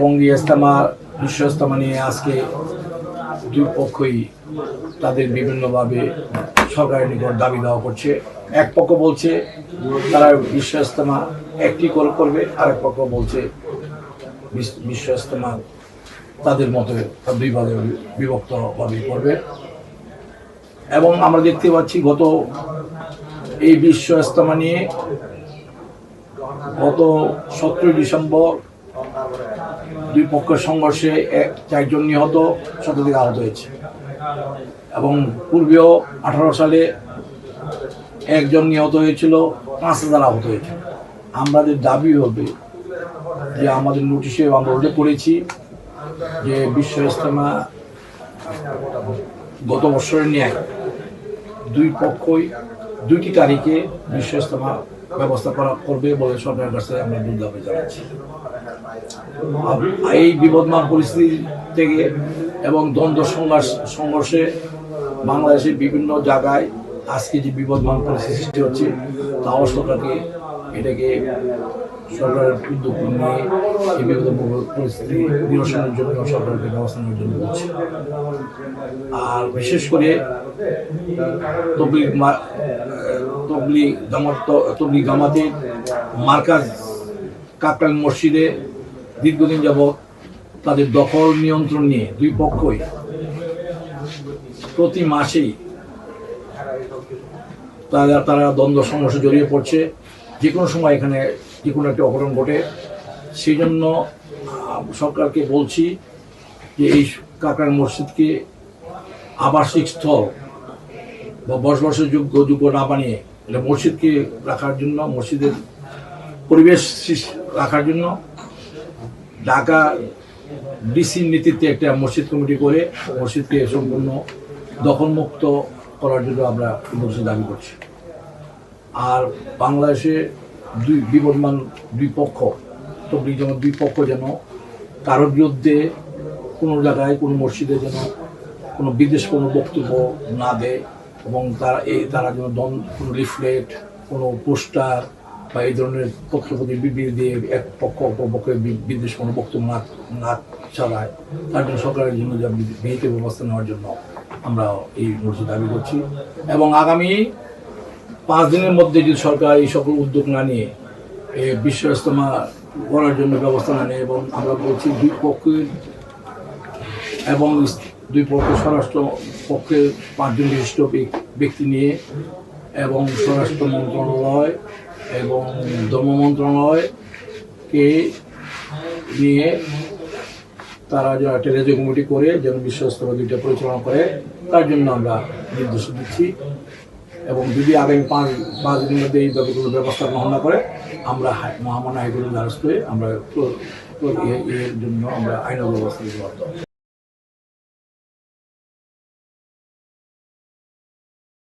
বঙ্গী ইস্তামা বিশ্ব ইস্তামা নিয়ে আজকে দুই পক্ষই তাদের বিভিন্নভাবে সরকারের নিকট দাবি দেওয়া করছে। এক পক্ষ বলছে তারা বিশ্ব ইস্তামা একটি কল করবে, আরেক পক্ষ বলছে বিশ- বিশ্ব ইস্তামা তাদের মতো দুই ভাগে বিভক্তভাবে করবে। এবং আমরা দেখতে পাচ্ছি গত এই বিশ্ব ইস্তামা নিয়ে গত সতেরোই ডিসেম্বর দুই পক্ষের সংঘর্ষে চারজন নিহত, শতাধিক আহত হয়েছে। এবং পূর্বেও আঠারো সালে একজন নিহত হয়েছিল, পাঁচ হাজার আহত হয়েছিল আমাদের দাবি হবে, যে আমাদের নোটিশে আমরা উল্লেখ করেছি, যে বিশ্ব ইস্তেমা গত বছরের ন্যায় দুই পক্ষই দুইটি তারিখে বিশ্ব ইস্তেমা ব্যবস্থা করা করবে বলে সরকারের কাছে আমরা দূর দাবি জানাচ্ছি। এই বিপদমান পরিস্থিতি থেকে এবং দ্বন্দ্ব সংঘর্ষ সংঘর্ষে বাংলাদেশের বিভিন্ন জায়গায় আজকে যে বিপদমান পরিস্থিতি সৃষ্টি হচ্ছে, তাও সরকারকে এটাকে সরকারের উদ্যোগ নিয়ে এই বিপদ পরিস্থিতি নিরসনের জন্য সরকারকে ব্যবস্থা নেওয়ার জন্য বলছে। আর বিশেষ করে তবলিগ তবলিগ জামাত, তবলিগ জামাতের মার্কাজ কাকরাল মসজিদে দীর্ঘদিন যাবৎ তাদের দখল নিয়ন্ত্রণ নিয়ে দুই পক্ষই প্রতি মাসেই তারা তারা দ্বন্দ্ব সংঘর্ষে জড়িয়ে পড়ছে। যে কোনো সময় এখানে যে কোনো একটা অঘটন ঘটে। সেই জন্য সরকারকে বলছি যে এই কাকরান মসজিদকে আবাসিক স্থল বা বসবাসের যোগ্য যোগ্য না বানিয়ে এটা মসজিদকে রাখার জন্য, মসজিদের পরিবেশ রাখার জন্য ঢাকা ডিসির নেতৃত্বে একটা মসজিদ কমিটি করে মসজিদকে সম্পূর্ণ দখলমুক্ত করার জন্য আমরা মসজিদ দাবি করছি। আর বাংলাদেশে দুই বিবদমান দুই পক্ষ, তবলিগ যেমন দুই পক্ষ যেন কারোর বিরুদ্ধে কোনো জায়গায়, কোনো মসজিদে যেন কোনো বিদেশ কোনো বক্তব্য না দেয় এবং তারা এই তারা যেন দন, কোনো লিফলেট, কোনো পোস্টার বা এই ধরনের পত্রপতি বিবৃতি দিয়ে এক পক্ষ বি- বিদেশ কোনো বক্তব্য না না চালায় তার জন্য সরকারের জন্য যা বিহিত ব্যবস্থা নেওয়ার জন্য আমরা এই নোটিশ দাবি করছি। এবং আগামী পাঁচ দিনের মধ্যে যদি সরকার এই সকল উদ্যোগ না নিয়ে বিশ্ব ইজতেমা করার জন্য ব্যবস্থা না নেয়, এবং আমরা বলছি দুই পক্ষের এবং দুই পক্ষের স্বরাষ্ট্র পক্ষের পাঁচজন বিশিষ্ট ব্যক- ব্যক্তি নিয়ে এবং স্বরাষ্ট্র মন্ত্রণালয় এবং ধর্ম মন্ত্রণালয়কে নিয়ে তারা যেন একটা কমিটি করে, যেন বিশ্ব দুইটা পরিচালনা করে, তার জন্য আমরা নির্দেশ দিচ্ছি এবং যদি আগামী পাঁচ পাঁচ দিনের মধ্যে এই ব্যাপারগুলো ব্যবস্থা গ্রহণ না করে, আমরা মহামান্য হাইকোর্টের দ্বারস্থ হয়ে আমরা এর জন্য আমরা আইন ব্যবস্থা হব।